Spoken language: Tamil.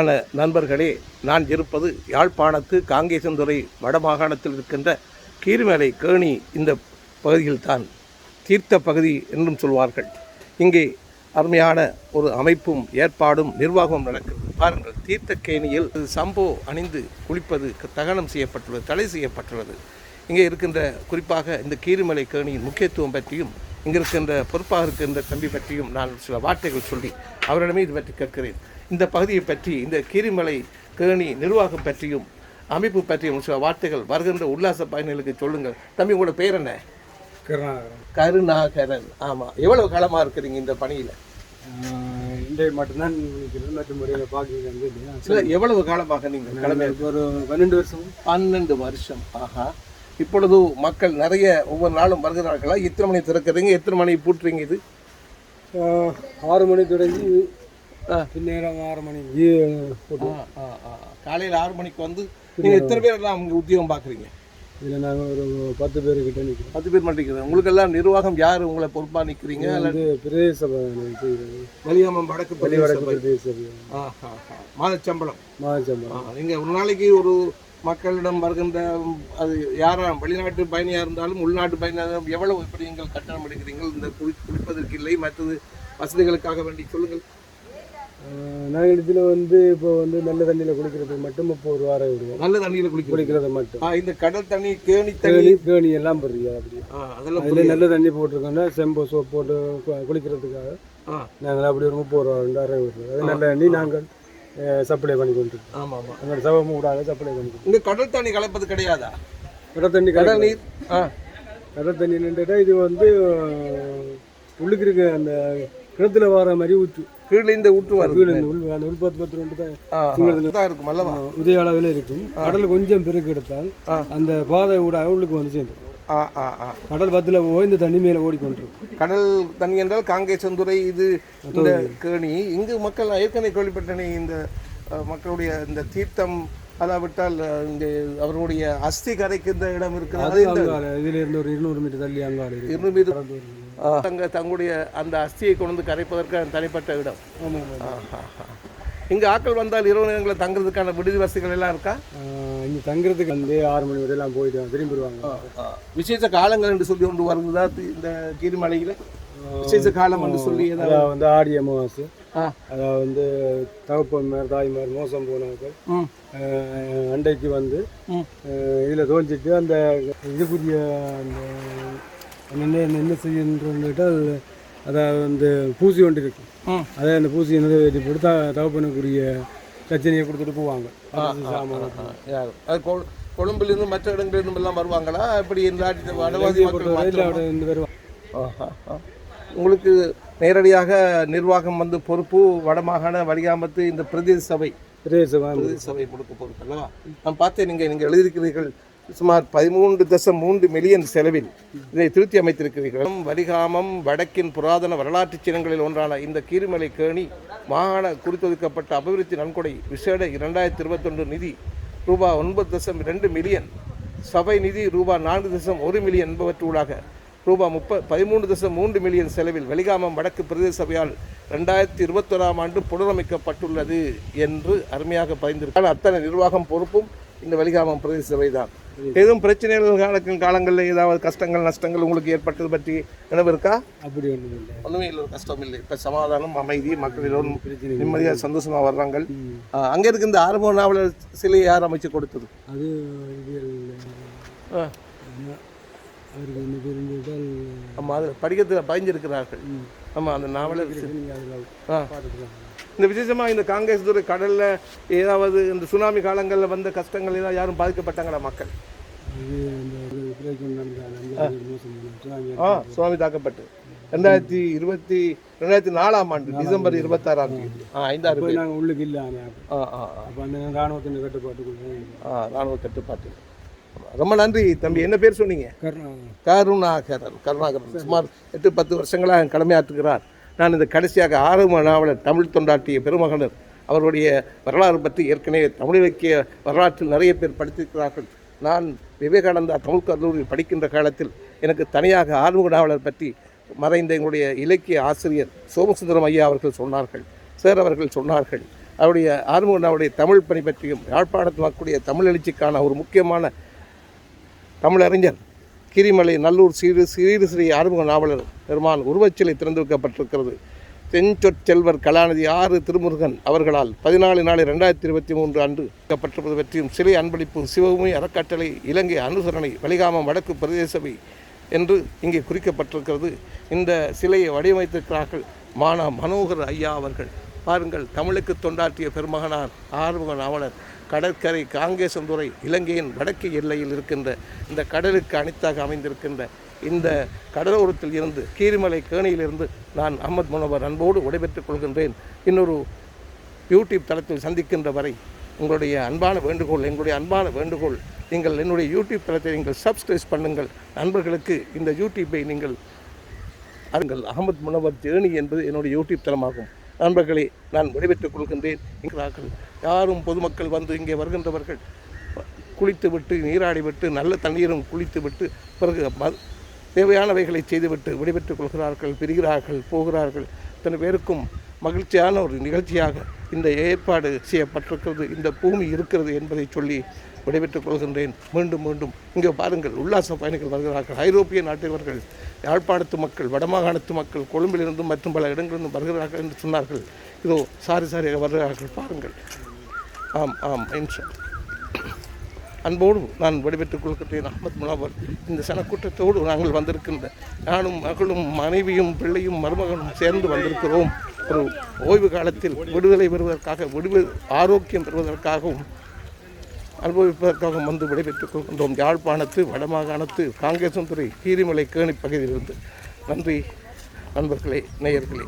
ஆன நண்பர்களே நான் இருப்பது யாழ்ப்பாணத்து காங்கேசந்துறை வடமாகாணத்தில் இருக்கின்ற கீரிமலை கேணி இந்த பகுதியில்தான். தீர்த்த பகுதி என்றும் சொல்வார்கள். இங்கே அருமையான ஒரு அமைப்பும் ஏற்பாடும் நிர்வாகமும் நடக்கிறது பாருங்கள் தீர்த்த கேணியில் சம்போ அணிந்து குளிப்பது தகனம் செய்யப்பட்டுள்ளது தடை செய்யப்பட்டுள்ளது. இங்கே இருக்கின்ற குறிப்பாக இந்த கீரிமலை கேணியின் முக்கியத்துவம் பற்றியும் இங்கே இருக்கின்ற பொறுப்பாக இருக்கின்ற தம்பி பற்றியும் நான் சில வார்த்தைகள் சொல்லி அவரிடமே இது பற்றி கேட்கிறேன். இந்த பகுதியை பற்றி இந்த கீரிமலை கேணி நிர்வாகம் பற்றியும் அமைப்பு பற்றியும் சில வார்த்தைகள் வருகின்ற உல்லாச பயணிகளுக்கு சொல்லுங்கள். தம்பி உங்களோட பேர் என்ன? கருணாகரன். கருணாகரன். ஆமாம் எவ்வளவு காலமாக இருக்கிறீங்க இந்த பணியில்? இன்றைய மட்டும்தான் மற்ற முறையில் பார்க்குறது எவ்வளவு காலமாக நீங்கள் கடமை இப்போ ஒரு பன்னெண்டு வருஷம். பன்னெண்டு வருஷம். ஆஹா. இப்பொழுது மக்கள் நிறைய ஒவ்வொரு நாளும் வருகிறார்களா? எத்தனை மணி திறக்கிறீங்க? எத்தனை மணி பூட்டுறீங்க இது? ஆறு மணி தொடங்கி. பின்னேரம் ஆறு மணி. இ- போட்டு காலையில் ஆறு மணிக்கு வந்து நீங்கள் எத்தனை பேர் எல்லாம் அங்கே உத்தியோகம் பார்க்குறீங்க? இதில் நாங்கள் ஒரு பத்து பேர்கிட்ட நிற்கிறோம் பத்து பேர் மாட்டேங்கிறது உங்களுக்கு எல்லாம் நிர்வாகம் யார் உங்களை பொறுப்பாக நிற்கிறீங்க வந்து பிரதேச சபை வெளியாமம் வடக்கு வெளி வடக்கு பிரதேச சபை மாதச்சம்பளம். மாதச்சம்பரம் நீங்கள் ஒரு நாளைக்கு ஒரு மக்களிடம் வருகின்ற அது யாரா வெளிநாட்டு பயணியாக இருந்தாலும் உள்நாட்டு பயணியாக இருந்தாலும் எவ்வளவு இப்படி நீங்கள் கட்டணம் எடுக்கிறீர்கள்? இந்த குளி குளிப்பதற்கு இல்லை மற்றது வசதிகளுக்காக வேண்டி சொல்லுங்கள். நாங்கள் இதில் வந்து இப்போ வந்து நல்ல தண்ணியில் குளிக்கிறதுக்கு மட்டும் முப்பது ரூபா விடுவோம் நல்ல தண்ணியில் குளிக்கிறீங்க குளிக்கிறது மட்டும். இந்த கடல் தண்ணி கேணி தண்ணி. கேணி எல்லாம் போடுறீங்க அப்படி. அதெல்லாம் அதில் நல்ல தண்ணி போட்டிருக்கோம்னா செம்பு சோப் போட்டு குளிக்கிறதுக்காக. நாங்கள் அப்படி ஒரு முப்பது ரூபா ரெண்டு அரை விடுறோம் அது நல்ல தண்ணி நாங்கள் சப்ளை பண்ணி கொண்டிருக்கோம் ஆமாம் ஆமாம் எங்களோட சபை மூடாக சப்ளை பண்ணி இந்த கடல் தண்ணி கலப்பது கிடையாதா? கடல் தண்ணி கடல் நீர் ஆ. கடல் தண்ணி நின்றுட்டா இது வந்து உள்ளுக்கு இருக்க அந்த கிணத்துல வர மாதிரி ஊற்று கீழே இந்த ஊற்று வருது. கீழே இந்த உள் அந்த உள் பத்து ரெண்டு தான் தான் இருக்கும் அல்லவா? உதய அளவில் இருக்கும். கடல் கொஞ்சம் பெருக்கு எடுத்தால். அந்த பாதை ஊடாக உள்ளுக்கு வந்து ஆ கடல் பத்தில் போய் இந்த தண்ணி மேலே ஓடிக்கொண்டிருக்கும் கடல் தண்ணி என்றால் காங்கேசந்துறை இது இந்த கேணி. இங்கு மக்கள் ஏற்கனவே கேள்விப்பட்டனே இந்த மக்களுடைய இந்த தீர்த்தம் அதாவிட்டால் அஹ், இந்த அவர்களுடைய அஸ்தி கரைக்கின்ற இடம் இருக்கிறது. அது அங்கால இதுல இருந்து ஒரு இருநூறு மீட்டர் தள்ளி இருக்கு. இருநூறு மீட்டர் அங்க தங்களுடைய அந்த அஸ்தியை கொண்டு கரைப்பதற்கான தனிப்பட்ட இடம். இங்க ஆட்கள் வந்தால் இரவு நேரங்களில் தங்குறதுக்கான விடுதி வசதிகள் எல்லாம் இருக்கா? இங்கே தங்குறதுக்கு வந்து ஆறு மணி வரையெல்லாம் போயிட்டு திரும்பிடுவாங்க விசேஷ காலங்கள் என்று சொல்லி கொண்டு வருவதா இந்த கீரிமலையில்? விசேஷ காலம் என்று சொல்லி அதாவது வந்து ஆடி அமாவாசை. அதாவது வந்து தகப்பன்மார் தாய்மார் மோசம் போனவர்கள் அண்டைக்கு வந்து இதில் தோஞ்சிட்டு அந்த இதுக்குரிய அந்த என்ன என்ன செய்யணுன்னுட்டு அதாவது வந்து பூசி ஒன்று இருக்கும். அதே அந்த பூசி என்னது வெட்டி போட்டு தகப்பனுக்குரிய கச்சனையை கொடுத்துட்டு போவாங்க. கொழும்புலேருந்து மற்ற இடங்களிலிருந்து எல்லாம் வருவாங்களா? இப்படி இந்த வருவாங்க உங்களுக்கு நேரடியாக நிர்வாகம் வந்து பொறுப்பு வடமாகாண வடிகாமத்து இந்த பிரதேச சபை. பிரதேச சபை. கொடுக்க பொறுப்பு நான் பார்த்தேன் நீங்கள் நீங்கள் எழுதியிருக்கிறீர்கள். சுமார் பதிமூன்று தசம் மூன்று மில்லியன் செலவில் இதை திருத்தி அமைத்திருக்கிறீர்கள். வடிகாமம் வடக்கின் புராதன வரலாற்று சின்னங்களில் ஒன்றான இந்த கீரிமலை கேணி மாகாண குறித்தொதுக்கப்பட்ட அபிவிருத்தி நன்கொடை விசேட இரண்டாயிரத்தி இருபத்தொன்று நிதி ரூபா ஒன்பது தசம் ரெண்டு மில்லியன் சபை நிதி ரூபா நான்கு தசம் ஒரு மில்லியன் என்பவற்றூடாக ரூபா முப்ப பதிமூன்று தசம் மூன்று மில்லியன் செலவில் வெளிகாமம் வடக்கு பிரதேச சபையால் ரெண்டாயிரத்தி இருபத்தொராம் ஆண்டு புனரமைக்கப்பட்டுள்ளது என்று அருமையாக பதிந்திருக்கிறார் அத்தனை நிர்வாகம் பொறுப்பும் இந்த வெளிகாமம் பிரதேச சபை தான் எதுவும் பிரச்சனைகள் காலங்கள் காலங்களில் ஏதாவது கஷ்டங்கள் நஷ்டங்கள் உங்களுக்கு ஏற்பட்டது பற்றி நினைவு இருக்கா? அப்படி ஒன்றும் இல்லை. ஒன்றுமே இல்லை ஒரு கஷ்டம் இல்லை. இப்போ சமாதானம் அமைதி மக்கள் எல்லோரும் நிம்மதியாக சந்தோஷமாக வர்றாங்க அங்கே இருக்க இந்த ஆரம்ப நாவலர் சிலையை யார் அமைச்சு கொடுத்தது? அது அவருக்கு என்ன ஆமாம் அதில் படிக்கத்தில் பயஞ்சிருக்கிறார்கள். ஆமாம் அந்த நாவலர் ஆ. பார்த்துக்கலாம் இந்த விசேஷமாக இந்த காங்கிரஸ் துறை கடலில் ஏதாவது இந்த சுனாமி காலங்களில் வந்த கஷ்டங்கள் ஏதாவது யாரும் பாதிக்கப்பட்டாங்களா மக்கள்? ஆ. சுனாமி தாக்கப்பட்டு. ரெண்டாயிரத்தி இருபத்தி ரெண்டாயிரத்தி நாலாம் ஆண்டு டிசம்பர் இருபத்தாறாம் தேதி. ஆ ஐந்தாறு நாங்கள் உள்ளுக்கு இல்லை ஆ ஆ அப்போ அந்த ராணுவத்தின் கட்டுப்பாட்டுக்குள்ள. ஆ ராணுவ கட்டுப்பாட்டு. ரொம்ப நன்றி தம்பி. என்ன பேர் சொன்னீங்க? கருணா கருணாகரன். கருணாகரன். சுமார் எட்டு பத்து வருஷங்களாக கடமையாற்றுகிறார். நான் இந்த கடைசியாக ஆரம்ப நாவலர் தமிழ் தொண்டாற்றிய பெருமகனர். அவருடைய வரலாறு பற்றி ஏற்கனவே தமிழ் இலக்கிய வரலாற்றில் நிறைய பேர் படித்திருக்கிறார்கள். நான் விவேகானந்தா தமிழ் கல்லூரியில் படிக்கின்ற காலத்தில் எனக்கு தனியாக ஆறுமுக நாவலர் பற்றி மறைந்த எங்களுடைய இலக்கிய ஆசிரியர் சோமசுந்தரம் ஐயா அவர்கள் சொன்னார்கள். சார் அவர்கள் சொன்னார்கள். அவருடைய ஆறுமுகன் அவருடைய தமிழ் பணி பற்றியும் யாழ்ப்பாணத்து மக்களுடைய தமிழ் எழுச்சிக்கான ஒரு முக்கியமான தமிழறிஞர் கிரிமலை நல்லூர் சீரு சீரு ஸ்ரீ ஆறுமுக நாவலர் பெருமான் உருவச்சிலை திறந்து வைக்கப்பட்டிருக்கிறது செஞ்சொற்செல்வர் கலாநிதி ஆறு திருமுருகன் அவர்களால் பதினாலு நாலு ரெண்டாயிரத்தி இருபத்தி மூன்று அன்று வைக்கப்பட்டிருப்பது பற்றியும் சிலை அன்பளிப்பு சிவபூமி அறக்கட்டளை இலங்கை அனுசரணை வலிகாமம் வடக்கு பிரதேசவை என்று இங்கே குறிக்கப்பட்டிருக்கிறது. இந்த சிலையை வடிவமைத்திருக்கிறார்கள் மானா மனோகர் ஐயா அவர்கள். பாருங்கள் தமிழுக்கு தொண்டாற்றிய பெருமகனார் ஆறுமுக நாவலர். கடற்கரை காங்கேசந்துறை இலங்கையின் வடக்கு எல்லையில் இருக்கின்ற இந்த கடலுக்கு அணித்தாக அமைந்திருக்கின்ற இந்த கடலோரத்தில் இருந்து கீரிமலை கேணியிலிருந்து நான் அஹமத் முனவர் அன்போடு விடைபெற்றுக் கொள்கின்றேன். இன்னொரு யூடியூப் தளத்தில் சந்திக்கின்ற வரை உங்களுடைய அன்பான வேண்டுகோள் எங்களுடைய அன்பான வேண்டுகோள் நீங்கள் என்னுடைய யூடியூப் தளத்தை நீங்கள் சப்ஸ்கிரைப் பண்ணுங்கள். நண்பர்களுக்கு இந்த யூடியூப்பை நீங்கள் அருங்கள். அகமது முனவர் ஜேர்னி என்பது என்னுடைய யூடியூப் தளமாகும். நண்பர்களை நான் விடைபெற்றுக் கொள்கின்றேன். என்கிறார்கள் யாரும் பொதுமக்கள் வந்து இங்கே வருகின்றவர்கள். குளித்துவிட்டு நீராடிவிட்டு நல்ல தண்ணீரும் குளித்துவிட்டு பிறகு ம- தேவையானவைகளை செய்துவிட்டு விடைபெற்றுக் கொள்கிறார்கள் பிரிகிறார்கள் போகிறார்கள். இத்தனை பேருக்கும் மகிழ்ச்சியான ஒரு நிகழ்ச்சியாக இந்த ஏற்பாடு செய்யப்பட்டிருக்கிறது. இந்த பூமி இருக்கிறது என்பதை சொல்லி விடைபெற்றுக் கொள்கின்றேன். மீண்டும் மீண்டும் இங்கே பாருங்கள். உல்லாச பயணிகள் வருகிறார்கள். ஐரோப்பிய நாட்டினர்கள் யாழ்ப்பாணத்து மக்கள் வடமாகாணத்து மக்கள் கொழும்பிலிருந்தும் மற்றும் பல இடங்களிலிருந்தும் வருகிறார்கள் என்று சொன்னார்கள். இதோ சாரி சாரியாக வருகிறார்கள். பாருங்கள். ஆம் ஆம் இன்ஷா அன்போடு நான் விடைபெற்றுக் கொள்கின்றேன். அகமது முனாவர் இந்த சனக்கூட்டத்தோடு நாங்கள் வந்திருக்கின்ற நானும் மகளும் மனைவியும் பிள்ளையும் மருமகனும் சேர்ந்து வந்திருக்கிறோம். ஒரு ஓய்வு காலத்தில் விடுதலை பெறுவதற்காக விடுவி ஆரோக்கியம் பெறுவதற்காகவும் அனுபவிப்பதற்காகவும் வந்து விடைபெற்றுக் கொண்டோம் யாழ்ப்பாணத்து வடமாகாணத்து காங்கேசன்துறை கீரிமலை கேணி பகுதியிலிருந்து. நன்றி நண்பர்களே நேயர்களே.